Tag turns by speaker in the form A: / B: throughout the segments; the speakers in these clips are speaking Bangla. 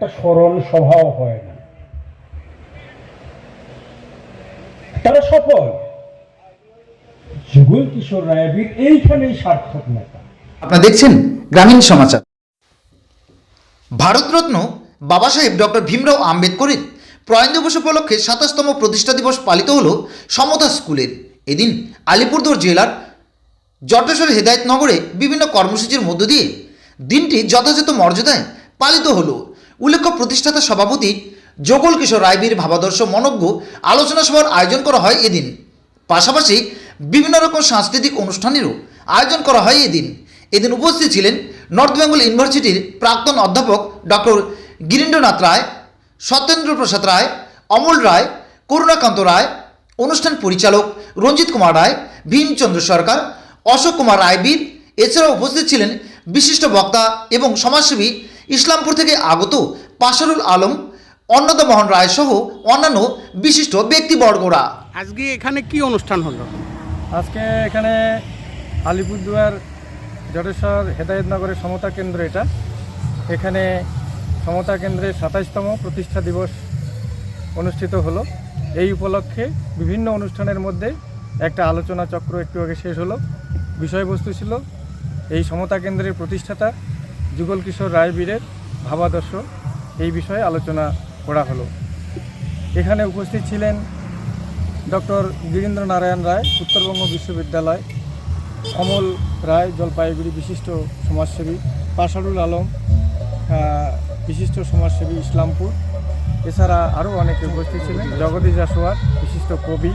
A: একটা স্মরণ সভাও হয় না। তারা সফল। যুগল কিশোর রায়বীর এইখানেই সার্থক নেতা।
B: আপনারা দেখছেন গ্রামীণ সমাচার। ভারতরত্ন বাবা সাহেব ডক্টর ভীমরাও আম্বেদকরের প্রয়াণ দিবস উপলক্ষে সাতাশতম প্রতিষ্ঠা দিবস পালিত হল সমতা স্কুলের। এদিন আলিপুরদুয়ার জেলার জটেশ্বর হেদায়তনগরে বিভিন্ন কর্মসূচির মধ্য দিয়ে দিনটি যথাযথ মর্যাদায় পালিত হলো। উল্লেখ্য প্রতিষ্ঠাতা সভাপতি যোগল কিশোর রায়বীর, ভাবাদর্শ মনজ্ঞ আলোচনা সভার আয়োজন করা হয় এদিন। পাশাপাশি বিভিন্ন রকম সাংস্কৃতিক অনুষ্ঠানেরও আয়োজন করা হয় এদিন। এদিন উপস্থিত ছিলেন নর্থ বেঙ্গল ইউনিভার্সিটির প্রাক্তন অধ্যাপক ডক্টর গিরীন্দ্রনাথ রায়, সত্যেন্দ্র প্রসাদ রায়, অমল রায়, করুণাকান্ত রায়, অনুষ্ঠান পরিচালক রঞ্জিত কুমার রায়, ভীমচন্দ্র সরকার, অশোক কুমার রায়বীর, এছাড়াও উপস্থিত ছিলেন বিশিষ্ট বক্তা এবং সমাজসেবী ইসলামপুর থেকে আগত পাশারুল আলম অন্নদা মোহন রায় সহ অন্যান্য বিশিষ্ট ব্যক্তিবর্গরা।
C: আজকে এখানে কি অনুষ্ঠান হলো?
D: আজকে এখানে আলিপুরদুয়ার জটেশ্বর হেদায়তনগরের সমতা কেন্দ্র এটা। এখানে সমতা কেন্দ্রের সাতাইশতম প্রতিষ্ঠা দিবস অনুষ্ঠিত হলো। এই উপলক্ষে বিভিন্ন অনুষ্ঠানের মধ্যে একটা আলোচনা চক্র একটু আগে শেষ হলো। বিষয়বস্তু ছিল এই সমতা কেন্দ্রের প্রতিষ্ঠাতা যুগল কিশোর রায়বীরের ভাবাদর্শ এই বিষয়ে আলোচনা করা হলো। এখানে উপস্থিত ছিলেন ডক্টর গিরীন্দ্র নারায়ণ রায়, উত্তরবঙ্গ বিশ্ববিদ্যালয়, অমল রায়, জলপাইগুড়ি বিশিষ্ট সমাজসেবী, পাশারুল আলম বিশিষ্ট সমাজসেবী ইসলামপুর। এছাড়া আরও অনেকে উপস্থিত ছিলেন, জগদীশ আসোয়ার, বিশিষ্ট কবি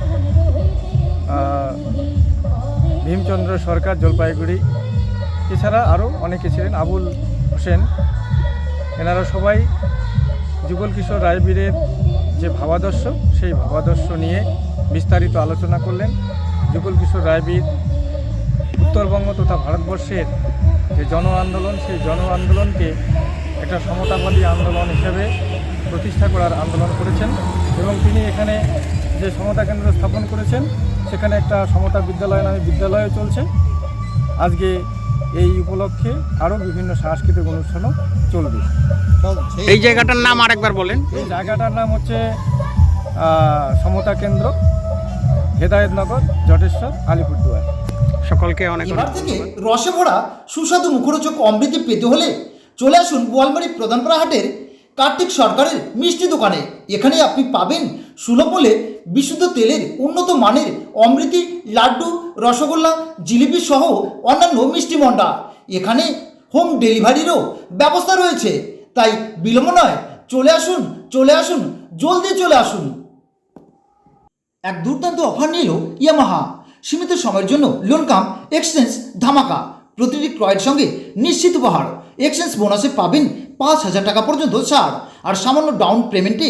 D: ভীমচন্দ্র সরকার, জলপাইগুড়ি এছাড়া আরও অনেকে ছিলেন, আবুল হোসেন। এনারা সবাই যুগল কিশোর রায়বীরের যে ভাবাদর্শ, সেই ভাবাদর্শ নিয়ে বিস্তারিত আলোচনা করলেন। যুগল কিশোর রায়বীর উত্তরবঙ্গ তথা ভারতবর্ষের যে জন আন্দোলন, সেই জন আন্দোলনকে একটা সমতাবাদী আন্দোলন হিসেবে প্রতিষ্ঠা করার আন্দোলন করেছেন এবং তিনি এখানে যে সমতা কেন্দ্র স্থাপন করেছেন, সেখানে একটা সমতা বিদ্যালয় নামে বিদ্যালয় চলছে। আজকে এই উপলক্ষে আরও বিভিন্ন সাংস্কৃতিক অনুষ্ঠানও চলবে।
C: এই জায়গাটার নাম আরেকবার বলেন।
D: এই জায়গাটার নাম হচ্ছে সমতা কেন্দ্র হেদায়তনগর জটেশ্বর আলিপুরদুয়ার।
C: সকলকে অনেক
B: এবার থেকে রসে ভরা সুস্বাদু মুখরোচক অমৃতি পেতে হলে চলে আসুন গোয়ালমারি প্রধানপাড়া হাটের কার্তিক সরকারের মিষ্টি দোকানে। এখানে আপনি পাবেন সুলভ মূল্যে বিশুদ্ধ তেলের উন্নত মানের অমৃতি, লাড্ডু, রসগোল্লা, জিলিপি সহ অন্যান্য মিষ্টি মন্ডা এখানে হোম ডেলিভারিরও ব্যবস্থা রয়েছে। তাই বিলম্ব নয়, চলে আসুন চলে আসুন, জলদি চলে আসুন। এক দুর্দান্ত অফার নিল ইয়ামাহা। সীমিত সময়ের জন্য লোন কাম এক্সচেঞ্জ ধামাকা। প্রতিটি ক্রয়ের সঙ্গে নিশ্চিত উপহার। এক্সচেঞ্জ বোনাসে পাবেন পাঁচ হাজার টাকা পর্যন্ত ছাড়। আর সামান্য ডাউন পেমেন্টে